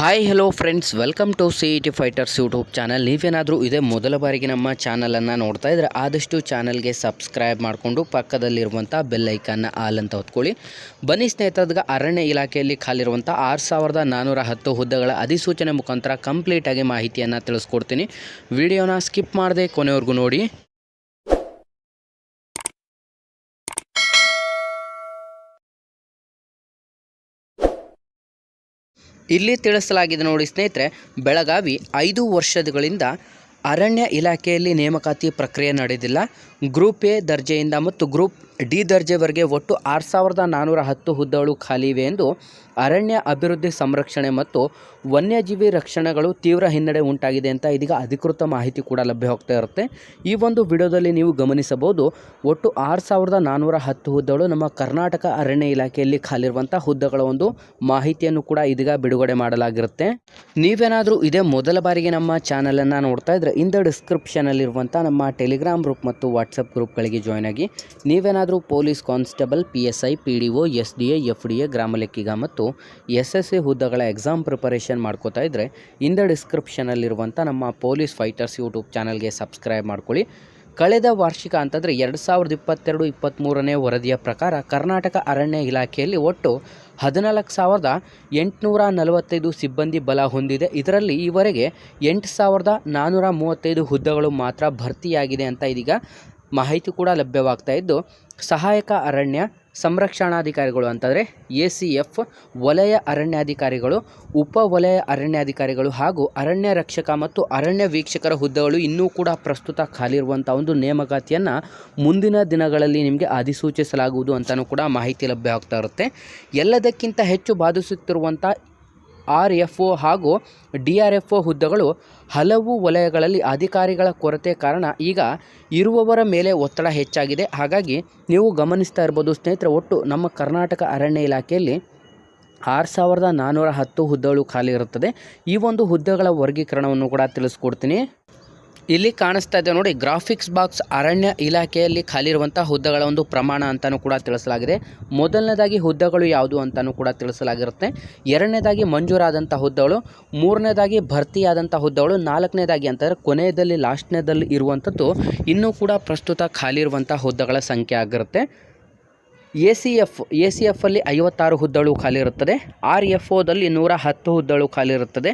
Hi hello friends welcome to C T fighters YouTube channel ನೀವೇನಾದರೂ ಇದೇ ಮೊದಲ ಬಾರಿಗೆ ನಮ್ಮ ಚಾನಲನ್ನು ನೋಡ್ತಾ ಇದ್ದರೆ ಆದಷ್ಟು ಚಾನಲ್ಗೆ ಸಬ್ಸ್ಕ್ರೈಬ್ ಮಾಡಿಕೊಂಡು ಪಕ್ಕದಲ್ಲಿರುವಂಥ ಬೆಲ್ಲೈಕನ್ನ ಆಲ್ ಅಂತ ಹೊತ್ಕೊಳ್ಳಿ. ಬನ್ನಿ ಸ್ನೇಹಿತರದ ಅರಣ್ಯ ಇಲಾಖೆಯಲ್ಲಿ ಖಾಲಿರುವಂಥ ಆರು ಸಾವಿರದ ನಾನ್ನೂರ ಹತ್ತು ಹುದ್ದೆಗಳ ಅಧಿಸೂಚನೆ ಮುಖಾಂತರ ಕಂಪ್ಲೀಟಾಗಿ ಮಾಹಿತಿಯನ್ನು ತಿಳಿಸ್ಕೊಡ್ತೀನಿ. ವಿಡಿಯೋನ ಸ್ಕಿಪ್ ಮಾಡದೆ ಕೊನೆವರೆಗೂ ನೋಡಿ. ಇಲ್ಲಿ ತಿಳಿಸಲಾಗಿದೆ ನೋಡಿ ಸ್ನೇಹಿತರೆ, ಬೆಳಗಾವಿ ಐದು ವರ್ಷಗಳಿಂದ ಅರಣ್ಯ ಇಲಾಖೆಯಲ್ಲಿ ನೇಮಕಾತಿ ಪ್ರಕ್ರಿಯೆ ನಡೆದಿಲ್ಲ. ಗ್ರೂಪ್ ಎ ದರ್ಜೆಯಿಂದ ಮತ್ತು ಗ್ರೂಪ್ ಡಿ ದರ್ಜೆವರೆಗೆ ಒಟ್ಟು ಆರು ಸಾವಿರದ ನಾನ್ನೂರ ಹತ್ತು ಹುದ್ದೆಗಳು ಖಾಲಿ ಇವೆ ಎಂದು ಅರಣ್ಯ ಅಭಿವೃದ್ಧಿ ಸಂರಕ್ಷಣೆ ಮತ್ತು ವನ್ಯಜೀವಿ ರಕ್ಷಣೆಗಳು ತೀವ್ರ ಹಿನ್ನಡೆ ಉಂಟಾಗಿದೆ ಅಂತ ಇದೀಗ ಅಧಿಕೃತ ಮಾಹಿತಿ ಕೂಡ ಲಭ್ಯವಾಗ್ತಾ ಇರುತ್ತೆ. ಈ ಒಂದು ವಿಡಿಯೋದಲ್ಲಿ ನೀವು ಗಮನಿಸಬಹುದು, ಒಟ್ಟು ಆರು ಸಾವಿರದ ನಾನ್ನೂರ ಹತ್ತು ಹುದ್ದೆಗಳು ನಮ್ಮ ಕರ್ನಾಟಕ ಅರಣ್ಯ ಇಲಾಖೆಯಲ್ಲಿ ಖಾಲಿರುವಂಥ ಹುದ್ದೆಗಳ ಒಂದು ಮಾಹಿತಿಯನ್ನು ಕೂಡ ಇದೀಗ ಬಿಡುಗಡೆ ಮಾಡಲಾಗಿರುತ್ತೆ. ನೀವೇನಾದರೂ ಇದೇ ಮೊದಲ ಬಾರಿಗೆ ನಮ್ಮ ಚಾನಲನ್ನು ನೋಡ್ತಾ ಇದ್ದರೆ ಇಂದ ಡಿಸ್ಕ್ರಿಪ್ಷನಲ್ಲಿರುವಂಥ ನಮ್ಮ ಟೆಲಿಗ್ರಾಮ್ ಗ್ರೂಪ್ ಮತ್ತು ವಾಟ್ಸಪ್ ಗ್ರೂಪ್ಗಳಿಗೆ ಜಾಯ್ನ್ ಆಗಿ, ನೀವೇನಾದರೂ police constable, P S I, P D O, S D A, F D A, ಗ್ರಾಮ ಲೆಕ್ಕಿಗ ಮತ್ತು ಎಸ್ ಎಸ್ ಎ ಹುದ್ದೆಗಳ ಎಕ್ಸಾಮ್ ಪ್ರಿಪರೇಷನ್ ಮಾಡ್ಕೋತಾ ಇದ್ದರೆ ಇಂದ ಡಿಸ್ಕ್ರಿಪ್ಷನಲ್ಲಿರುವಂಥ ನಮ್ಮ ಪೊಲೀಸ್ ಫೈಟರ್ಸ್ ಯೂಟ್ಯೂಬ್ ಚಾನಲ್ಗೆ ಸಬ್ಸ್ಕ್ರೈಬ್ ಮಾಡ್ಕೊಳ್ಳಿ. ಕಳೆದ ವಾರ್ಷಿಕ ಅಂತಂದರೆ ಎರಡು ಸಾವಿರದ ಇಪ್ಪತ್ತೆರಡು ಇಪ್ಪತ್ತ್ಮೂರನೇ ವರದಿಯ ಪ್ರಕಾರ ಕರ್ನಾಟಕ ಅರಣ್ಯ ಇಲಾಖೆಯಲ್ಲಿ ಒಟ್ಟು ಹದಿನಾಲ್ಕು ಸಾವಿರದ ಎಂಟುನೂರ ನಲವತ್ತೈದು ಸಿಬ್ಬಂದಿ ಬಲ ಹೊಂದಿದೆ. ಇದರಲ್ಲಿ ಈವರೆಗೆ ಎಂಟು ಸಾವಿರದ ನಾನ್ನೂರ ಮೂವತ್ತೈದು ಹುದ್ದೆಗಳು ಮಾತ್ರ ಭರ್ತಿಯಾಗಿದೆ ಅಂತ ಇದೀಗ ಮಾಹಿತಿ ಕೂಡ ಲಭ್ಯವಾಗ್ತಾ ಇದ್ದು ಸಹಾಯಕ ಅರಣ್ಯ ಸಂರಕ್ಷಣಾಧಿಕಾರಿಗಳು ಅಂತಂದರೆ ಎ ಸಿ ಎಫ್ ವಲಯ ಅರಣ್ಯಾಧಿಕಾರಿಗಳು, ಉಪ ವಲಯ ಅರಣ್ಯಾಧಿಕಾರಿಗಳು ಹಾಗೂ ಅರಣ್ಯ ರಕ್ಷಕ ಮತ್ತು ಅರಣ್ಯ ವೀಕ್ಷಕರ ಹುದ್ದೆಗಳು ಇನ್ನೂ ಕೂಡ ಪ್ರಸ್ತುತ ಖಾಲಿ ಇರುವಂಥ ಒಂದು ನೇಮಕಾತಿಯನ್ನು ಮುಂದಿನ ದಿನಗಳಲ್ಲಿ ನಿಮಗೆ ಅಧಿಸೂಚಿಸಲಾಗುವುದು ಅಂತಲೂ ಕೂಡ ಮಾಹಿತಿ ಲಭ್ಯ ಆಗ್ತಾ ಇರುತ್ತೆ. ಎಲ್ಲದಕ್ಕಿಂತ ಹೆಚ್ಚು ಬಾಧಿಸುತ್ತಿರುವಂಥ ಆರ್ ಎಫ್ ಒ ಹಾಗೂ ಡಿ ಆರ್ ಎಫ್ ಒ ಹುದ್ದೆಗಳು ಹಲವು ವಲಯಗಳಲ್ಲಿ ಅಧಿಕಾರಿಗಳ ಕೊರತೆ ಕಾರಣ ಈಗ ಇರುವವರ ಮೇಲೆ ಒತ್ತಡ ಹೆಚ್ಚಾಗಿದೆ. ಹಾಗಾಗಿ ನೀವು ಗಮನಿಸ್ತಾ ಇರ್ಬೋದು, ಸ್ನೇಹಿತರೆ, ಒಟ್ಟು ನಮ್ಮ ಕರ್ನಾಟಕ ಅರಣ್ಯ ಇಲಾಖೆಯಲ್ಲಿ ಆರು ಸಾವಿರದ ನಾನ್ನೂರ ಹತ್ತು ಹುದ್ದೆಗಳು ಖಾಲಿ ಇರುತ್ತದೆ. ಈ ಒಂದು ಹುದ್ದೆಗಳ ವರ್ಗೀಕರಣವನ್ನು ಕೂಡ ತಿಳಿಸ್ಕೊಡ್ತೀನಿ. ಇಲ್ಲಿ ಕಾಣಿಸ್ತಾ ಇದೆ ನೋಡಿ, ಗ್ರಾಫಿಕ್ಸ್ ಬಾಕ್ಸ್ ಅರಣ್ಯ ಇಲಾಖೆಯಲ್ಲಿ ಖಾಲಿ ಇರುವಂಥ ಹುದ್ದೆಗಳ ಒಂದು ಪ್ರಮಾಣ ಅಂತಲೂ ಕೂಡ ತಿಳಿಸಲಾಗಿದೆ. ಮೊದಲನೇದಾಗಿ ಹುದ್ದೆಗಳು ಯಾವುದು ಅಂತಲೂ ಕೂಡ ತಿಳಿಸಲಾಗಿರುತ್ತೆ. ಎರಡನೇದಾಗಿ ಮಂಜೂರಾದಂಥ ಹುದ್ದೆಗಳು, ಮೂರನೇದಾಗಿ ಭರ್ತಿಯಾದಂಥ ಹುದ್ದೆಗಳು, ನಾಲ್ಕನೇದಾಗಿ ಅಂತಂದರೆ ಕೊನೆಯದಲ್ಲಿ ಲಾಸ್ಟ್ನೇದಲ್ಲಿ ಇರುವಂಥದ್ದು ಇನ್ನೂ ಕೂಡ ಪ್ರಸ್ತುತ ಖಾಲಿ ಇರುವಂಥ ಹುದ್ದೆಗಳ ಸಂಖ್ಯೆ ಆಗಿರುತ್ತೆ. A C F, A C ಎಫಲ್ಲಿ ಐವತ್ತಾರು ಹುದ್ದಳು ಖಾಲಿ ಇರುತ್ತದೆ ಆರ್ ಎಫ್ ಒದಲ್ಲಿ ನೂರ ಹತ್ತು ಹುದ್ದಳು ಖಾಲಿ ಇರುತ್ತದೆ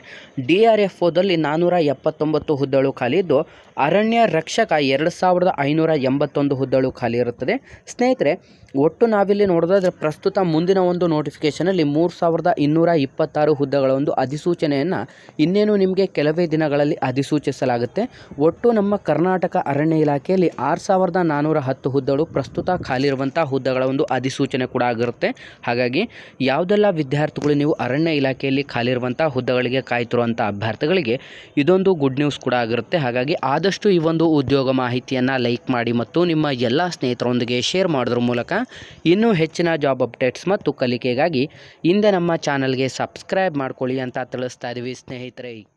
ಡಿ ಆರ್ ಎಫ್ ಒದಲ್ಲಿ ನಾನ್ನೂರ ಎಪ್ಪತ್ತೊಂಬತ್ತು ಹುದ್ದಳು ಖಾಲಿ ಇದ್ದು ಅರಣ್ಯ ರಕ್ಷಕ ಎರಡು ಸಾವಿರದ ಐನೂರ ಎಂಬತ್ತೊಂದು ಹುದ್ದಳು ಖಾಲಿ ಇರುತ್ತದೆ ಸ್ನೇಹಿತರೆ, ಒಟ್ಟು ನಾವಿಲ್ಲಿ ನೋಡೋದಾದರೆ ಪ್ರಸ್ತುತ ಮುಂದಿನ ಒಂದು ನೋಟಿಫಿಕೇಷನಲ್ಲಿ ಮೂರು ಸಾವಿರದ ಇನ್ನೂರ ಇಪ್ಪತ್ತಾರು ಹುದ್ದೆಗಳ ಒಂದು ಅಧಿಸೂಚನೆಯನ್ನು ಇನ್ನೇನು ನಿಮಗೆ ಕೆಲವೇ ದಿನಗಳಲ್ಲಿ ಅಧಿಸೂಚಿಸಲಾಗುತ್ತೆ. ಒಟ್ಟು ನಮ್ಮ ಕರ್ನಾಟಕ ಅರಣ್ಯ ಇಲಾಖೆಯಲ್ಲಿ ಆರು ಸಾವಿರದ ನಾನ್ನೂರ ಹತ್ತು ಹುದ್ದೆಗಳು ಪ್ರಸ್ತುತ ಖಾಲಿ ಇರುವಂಥ ಹುದ್ದೆಗಳ ಒಂದು ಅಧಿಸೂಚನೆ ಕೂಡ ಆಗಿರುತ್ತೆ. ಹಾಗಾಗಿ ಯಾವುದೆಲ್ಲ ವಿದ್ಯಾರ್ಥಿಗಳು ನೀವು ಅರಣ್ಯ ಇಲಾಖೆಯಲ್ಲಿ ಖಾಲಿ ಇರುವಂಥ ಹುದ್ದೆಗಳಿಗೆ ಕಾಯ್ತಿರುವಂಥ ಅಭ್ಯರ್ಥಿಗಳಿಗೆ ಇದೊಂದು ಗುಡ್ ನ್ಯೂಸ್ ಕೂಡ ಆಗಿರುತ್ತೆ. ಹಾಗಾಗಿ ಆದಷ್ಟು ಈ ಒಂದು ಉದ್ಯೋಗ ಮಾಹಿತಿಯನ್ನು ಲೈಕ್ ಮಾಡಿ ಮತ್ತು ನಿಮ್ಮ ಎಲ್ಲ ಸ್ನೇಹಿತರೊಂದಿಗೆ ಶೇರ್ ಮಾಡೋದ್ರ ಮೂಲಕ ಇನ್ನೂ ಹೆಚ್ಚಿನ ಜಾಬ್ ಅಪ್ಡೇಟ್ಸ್ ಮತ್ತು ಕಲಿಕೆಗಾಗಿ ಹಿಂದೆ ನಮ್ಮ ಚಾನಲ್ಗೆ ಸಬ್ಸ್ಕ್ರೈಬ್ ಮಾಡ್ಕೊಳ್ಳಿ ಅಂತ ತಿಳಿಸ್ತಾ ಇದ್ದೀವಿ ಸ್ನೇಹಿತರೆ.